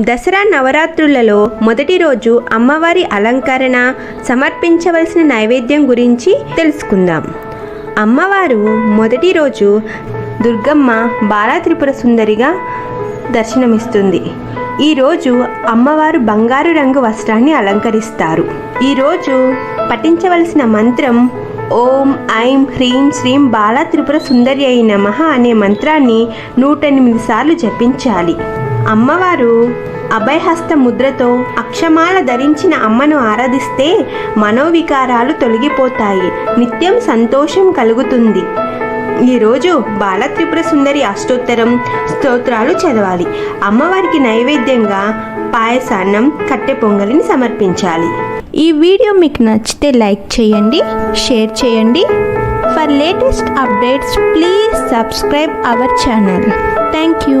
దసరా నవరాత్రులలో మొదటి రోజు అమ్మవారి అలంకరణ సమర్పించవలసిన నైవేద్యం గురించి తెలుసుకుందాం. అమ్మవారు మొదటి రోజు దుర్గమ్మ బాలాత్రిపుర సుందరిగా దర్శనమిస్తుంది. ఈరోజు అమ్మవారు బంగారు రంగు వస్త్రాన్ని అలంకరిస్తారు. ఈరోజు పఠించవలసిన మంత్రం ఓం ఐం హ్రీం శ్రీం బాలాత్రిపుర సుందరి అయి నమః అనే మంత్రాన్ని నూట ఎనిమిది సార్లు జపించాలి. అమ్మవారు అభయహస్త ముద్రతో అక్షమాల ధరించిన అమ్మను ఆరాధిస్తే మనోవికారాలు తొలగిపోతాయి. నిత్యం సంతోషం కలుగుతుంది. ఈరోజు బాలత్రిపుర సుందరి అష్టోత్తరం స్తోత్రాలు చదవాలి. అమ్మవారికి నైవేద్యంగా పాయసాన్నం కట్టె పొంగలిని సమర్పించాలి. ఈ వీడియో మీకు నచ్చితే లైక్ చేయండి షేర్ చేయండి. For latest updates please subscribe our channel. Thank you.